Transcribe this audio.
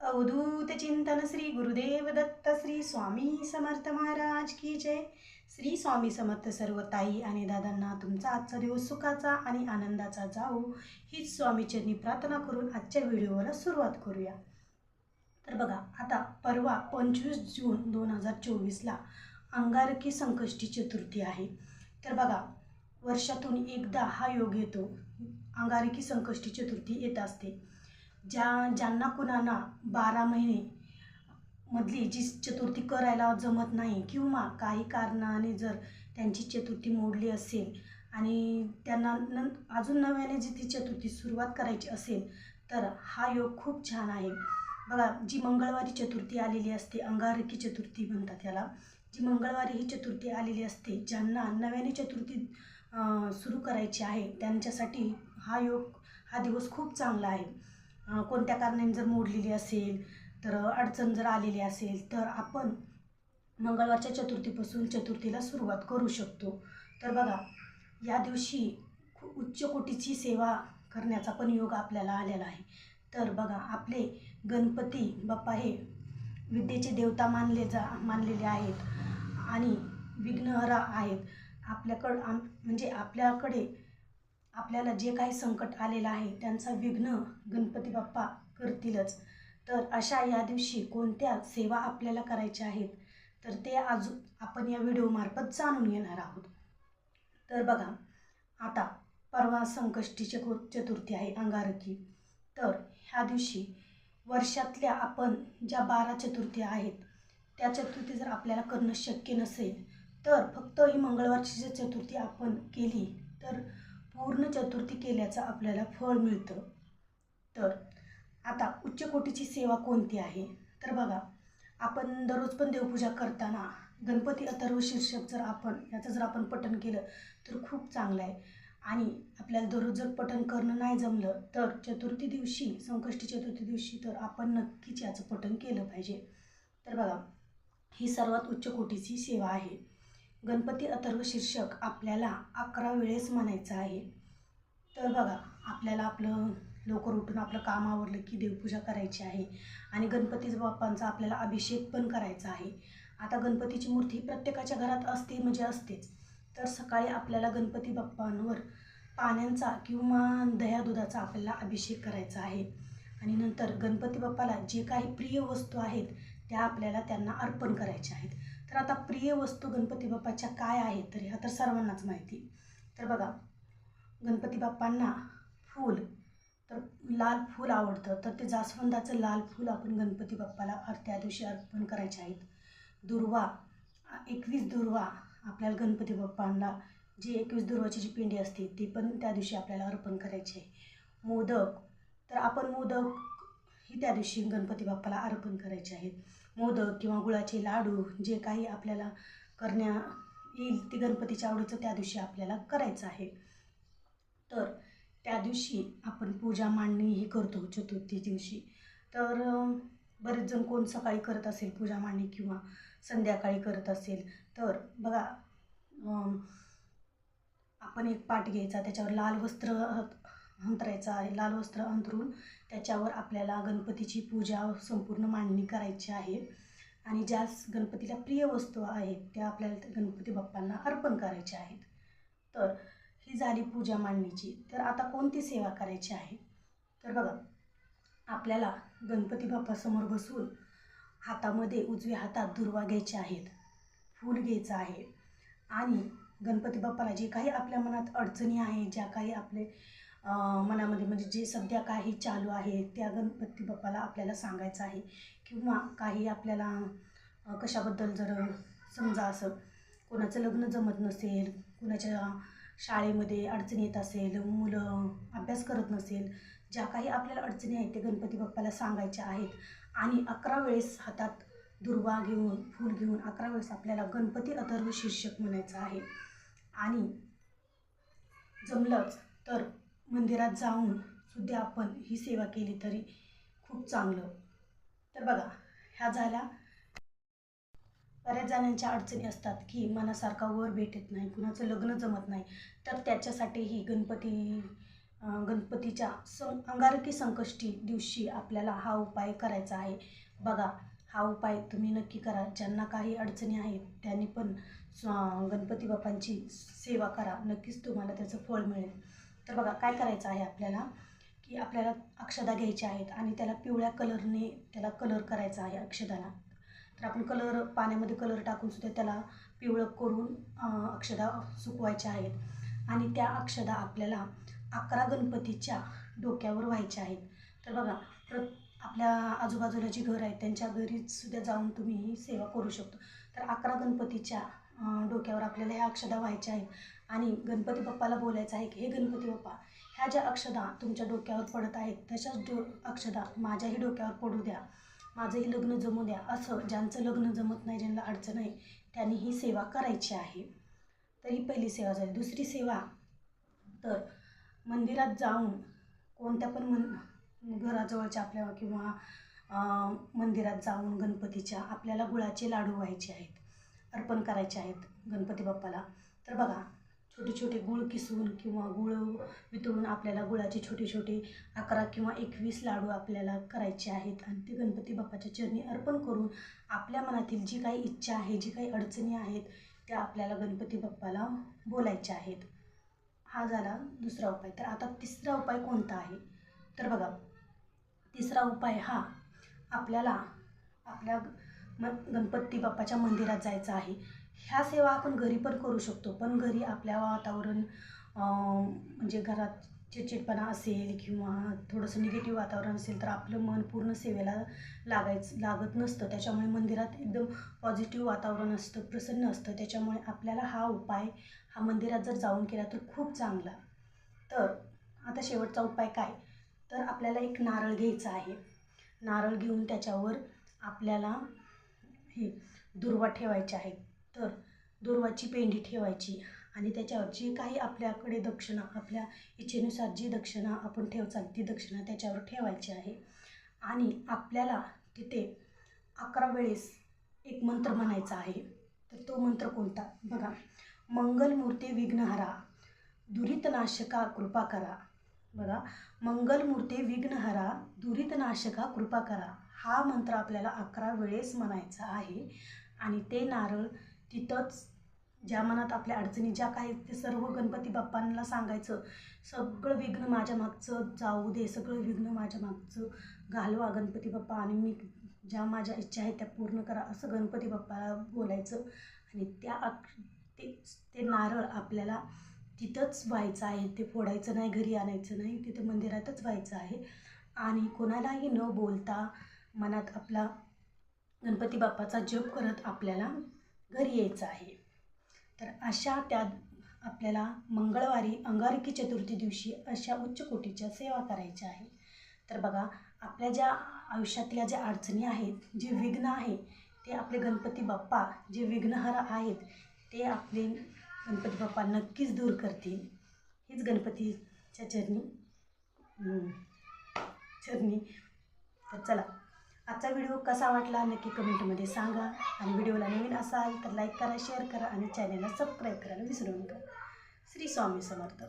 अवधूत चिंतन श्री गुरुदेव दत्त श्री स्वामी समर्थ महाराज की जय. श्री स्वामी समर्थ सर्व ताई आणि दादांना तुमचा आजचा दिवस सुखाचा आणि आनंदाचा जाऊ हीच स्वामीचरणी प्रार्थना करून आजच्या व्हिडिओला सुरुवात करूया. तर बघा आता परवा पंचवीस जून दोन हजार चोवीसला अंगारकी संकष्टी चतुर्थी आहे. तर बघा वर्षातून एकदा हा योग येतो. अंगारकी संकष्टी चतुर्थी येत असते. ज्या ज्यांना कुणाला बारा महिने मधली जी चतुर्थी करायला जमत नाही किंवा काही कारणाने जर त्यांची चतुर्थी मोडली असेल आणि त्यांना न अजून नव्याने जी ती चतुर्थी सुरुवात करायची असेल तर हा योग खूप छान आहे. बघा जी मंगळवारी चतुर्थी आलेली असते अंगारकी चतुर्थी म्हणतात याला जी मंगळवारी ही चतुर्थी आलेली असते ज्यांना नव्याने चतुर्थी सुरू करायची आहे त्यांच्यासाठी हा योग हा दिवस खूप चांगला आहे. कोणत्या कारणाने जर मोडलेली असेल तर अडचण जर आलेली असेल तर आपण मंगळवारच्या चतुर्थीपासून चतुर्थीला सुरुवात करू शकतो. तर बघा या दिवशी खूप उच्च कोटीची सेवा करण्याचा पण योग आपल्याला आलेला आहे. तर बघा आपले गणपती बाप्पा हे विद्येचे देवता मानले जा मानलेले आहेत आणि विघ्नहरा आहेत. आपल्याकडं आम म्हणजे आपल्याकडे आपल्याला जे काही संकट आलेलं आहे त्यांचा विघ्न गणपती बाप्पा करतीलच. तर अशा या दिवशी कोणत्या सेवा आपल्याला करायच्या आहेत तर ते अजून आपण या व्हिडिओमार्फत जाणून घेणार आहोत. तर बघा आता परवा संकष्टी चतु चतुर्थी आहे अंगारकी. तर ह्या दिवशी वर्षातल्या आपण ज्या बारा चतुर्थी आहेत त्या चतुर्थी जर आपल्याला करणं शक्य नसेल तर फक्त ही मंगळवारची जर चतुर्थी आपण केली पूर्ण चतुर्थी केल्याचं आपल्याला फळ मिळतं. तर आता उच्च कोटीची सेवा कोणती आहे? तर बघा आपण दररोज पण देवपूजा करताना गणपती अथर्व शीर्षक जर आपण याचं जर आपण पठण केलं तर खूप चांगलं आहे. आणि आपल्याला दररोज जर पठण करणं नाही जमलं तर चतुर्थी दिवशी संकष्टी चतुर्थी दिवशी तर आपण नक्कीच याचं पठण केलं पाहिजे. तर बघा ही सर्वात उच्च कोटीची सेवा आहे. गणपती अथर्व शीर्षक आपल्याला अकरा वेळेस म्हणायचं आहे. तर बघा आपल्याला आपलं लवकर उठून आपलं काम आवरलं की देवपूजा करायची आहे. आणि गणपती बाप्पांचा आपल्याला अभिषेक पण करायचा आहे. आता गणपतीची मूर्ती प्रत्येकाच्या घरात असते म्हणजे असतेच. तर सकाळी आपल्याला गणपती बाप्पांवर पाण्यांचा किंवा दह्या दुधाचा आपल्याला अभिषेक करायचा आहे. आणि नंतर गणपती बाप्पाला जे काही प्रिय वस्तू आहेत त्या आपल्याला त्यांना अर्पण करायच्या आहेत. तर आता प्रिय वस्तू गणपती बाप्पाच्या काय आहेत तर ह्या तर सर्वांनाच माहिती. तर बघा गणपती बाप्पांना फूल तर लाल फूल आवडतं. तर ते जास्वंदाचं लाल फूल आपण गणपती बाप्पाला त्या दिवशी अर्पण करायचे आहेत. दुर्वा एकवीस दुर्वा आपल्याला गणपती बाप्पांना जी एकवीस दुर्वाची जी पिंडी असते ती पण त्या दिवशी आपल्याला अर्पण करायची आहे. मोदक तर आपण मोदक ही त्या दिवशी गणपती बाप्पाला अर्पण करायचे आहेत. मोदक किंवा गुळाचे लाडू जे काही आपल्याला करण्या येईल ते गणपतीच्या आवडीचं त्या दिवशी आपल्याला करायचं आहे. तर त्या दिवशी आपण पूजा मांडणी ही करतो चतुर्थी दिवशी. तर बरेच जण कोण सकाळी करत असेल पूजा मांडणी किंवा संध्याकाळी करत असेल तर बघा आपण एक पाट घ्यायचा त्याच्यावर लाल वस्त्र अंतरायचं आहे. लाल वस्त्र अंतरून त्याच्यावर आपल्याला गणपतीची पूजा संपूर्ण मांडणी करायची आहे. आणि ज्या गणपतीला प्रिय वस्तू आहेत त्या आपल्याला गणपती बाप्पांना अर्पण करायच्या आहेत. तर ही झाली पूजा मांडणीची. तर आता कोणती सेवा करायची आहे? तर बघा आपल्याला गणपती बाप्पासमोर बसून हातामध्ये उजव्या हातात दुर्वा घ्यायचे आहेत फूल घ्यायचं आहे आणि गणपती बाप्पाला जे काही आपल्या मनात अडचणी आहे ज्या काही आपले मनामध्ये म्हणजे जे सध्या काही चालू आहे त्या गणपती बाप्पाला आपल्याला सांगायचं आहे किंवा काही आपल्याला कशाबद्दल जर समजा असं कोणाचं लग्न जमत नसेल कोणाच्या शाळेमध्ये अडचणी येत असेल मुलं अभ्यास करत नसेल ज्या काही आपल्याला अडचणी आहेत ते गणपती बाप्पाला सांगायच्या आहेत आणि अकरा वेळेस हातात दुर्वा घेऊन फूल घेऊन अकरा वेळेस आपल्याला गणपती अथर्व शीर्षक म्हणायचं आहे. आणि जमलंच तर मंदिरात जाऊन सुद्धा आपण ही सेवा केली तरी खूप चांगलं. तर बघा ह्या झाल्या बऱ्याच जणांच्या अडचणी असतात की मनासारखा वर भेटत नाही कुणाचं लग्न जमत नाही. तर त्याच्यासाठीही गणपती गणपतीच्या सं अंगारकी संकष्टी दिवशी आपल्याला हा उपाय करायचा आहे. बघा हा उपाय तुम्ही नक्की करा. ज्यांना काही अडचणी आहेत त्यांनी पण गणपती बाप्पांची सेवा करा. नक्कीच तुम्हाला त्याचं फळ मिळेल. तर बघा काय करायचं आहे आपल्याला? की आपल्याला अक्षदा घ्यायच्या आहेत आणि त्याला पिवळ्या कलरने त्याला कलर करायचा आहे अक्षदाला. तर आपण कलर पाण्यामध्ये कलर टाकून सुद्धा त्याला पिवळं करून अक्षदा सुकवायच्या आहेत. आणि त्या अक्षदा आपल्याला अकरा गणपतीच्या डोक्यावर व्हायच्या आहेत. तर बघा प्र आपल्या आजूबाजूला जी घर आहेत त्यांच्या घरीसुद्धा जाऊन तुम्ही ही सेवा करू शकतो. तर अकरा गणपतीच्या डोक्यावर आपल्याला ह्या अक्षदा व्हायच्या आहेत. आणि गणपती बाप्पाला बोलायचं आहे की हे गणपती बाप्पा ह्या ज्या अक्षदा तुमच्या डोक्यावर पडत आहेत तशाच डो अक्षदा माझ्याही डोक्यावर पडू द्या. माझंही लग्न जमू द्या असं ज्यांचं लग्न जमत नाही ज्यांना अडचण आहे त्यांनी ही सेवा करायची आहे. तर ही पहिली सेवा झाली. दुसरी सेवा तर मंदिरात जाऊन कोणत्या पण मन घराजवळच्या आपल्या किंवा मंदिरात जाऊन गणपतीच्या आपल्याला गुळाचे लाडू व्हायचे आहेत अर्पण करायचे आहेत गणपती बाप्पाला. तर बघा छोटे छोटे गुळ किसून किंवा गुळ वितळून आपल्याला गुळाचे छोटे छोटे अकरा किंवा एकवीस लाडू आपल्याला करायचे आहेत. आणि ते गणपती बाप्पाच्या चरणी अर्पण करून आपल्या मनातील जी काही इच्छा आहे जी काही अडचणी आहेत त्या आपल्याला गणपती बाप्पाला बोलायच्या आहेत. हा झाला दुसरा उपाय. तर आता तिसरा उपाय कोणता आहे? तर बघा तिसरा उपाय हा आपल्याला आपल्या म गणपती बाप्पाच्या मंदिरात जायचं आहे. ह्या सेवा आपण घरी पण करू शकतो पण घरी आपल्या वातावरण म्हणजे घरात चिडचिडपणा असेल किंवा थोडंसं निगेटिव्ह वातावरण असेल तर आपलं मन पूर्ण सेवेला लागायचं लागत नसतं. त्याच्यामुळे मंदिरात एकदम पॉझिटिव्ह वातावरण असतं प्रसन्न असतं. त्याच्यामुळे आपल्याला हा उपाय हा मंदिरात जर जाऊन केला तर खूप चांगला. तर आता शेवटचा उपाय काय? तर आपल्याला एक नारळ घ्यायचा आहे. नारळ घेऊन त्याच्यावर आपल्याला हे दुर्वा ठेवायचे आहेत. तर दुर्वाची पेंडी ठेवायची आणि त्याच्यावर जी काही आपल्याकडे दक्षिणा आपल्या इच्छेनुसार जी दक्षिणा आपण ठेवचाल ती दक्षिणा त्याच्यावर ठेवायची आहे. आणि आपल्याला तिथे अकरा वेळेस एक मंत्र म्हणायचा आहे. तर तो मंत्र कोणता? बघा मंगलमूर्ती विघ्नहरा दुरितनाशका कृपा करा. बघा मंगलमूर्ती विघ्नहरा दुरितनाशका कृपा करा. हा मंत्र आपल्याला अकरा वेळेस म्हणायचा आहे. आणि ते नारळ तिथंच ज्या मनात आपल्या अडचणी ज्या काही ते सर्व गणपती बाप्पांना सांगायचं. सगळं विघ्न माझ्या मागचं जाऊ दे सगळं विघ्न माझ्या मागचं घालवा गणपती बाप्पा आणि मी ज्या माझ्या इच्छा आहेत त्या पूर्ण करा असं गणपती बाप्पाला बोलायचं. आणि त्या ते ते नारळ आपल्याला तिथंच व्हायचं आहे. ते फोडायचं नाही घरी आणायचं नाही तिथं मंदिरातच व्हायचं आहे. आणि कोणालाही न बोलता मनात आपला गणपती बाप्पाचा जप करत आपल्याला घरी यायचं आहे. तर अशा त्या आपल्याला मंगळवारी अंगारकी चतुर्थी दिवशी अशा उच्च कोटीच्या सेवा करायच्या आहे. तर बघा आपल्या ज्या आयुष्यातल्या ज्या अडचणी आहेत जे विघ्न आहे ते आपले गणपती बाप्पा जे विघ्नहर आहेत ते आपले गणपती बाप्पा नक्कीच दूर करतील. हीच गणपतीच्या चरणी चरणी. तर चला. आजचा व्हिडिओ कसा वाटला नक्की कमेंटमध्ये सांगा. आणि व्हिडिओला नवीन असाल तर लाईक करा शेअर करा आणि चॅनलला सबस्क्राईब करायला विसरू नका. श्री स्वामी समर्थ.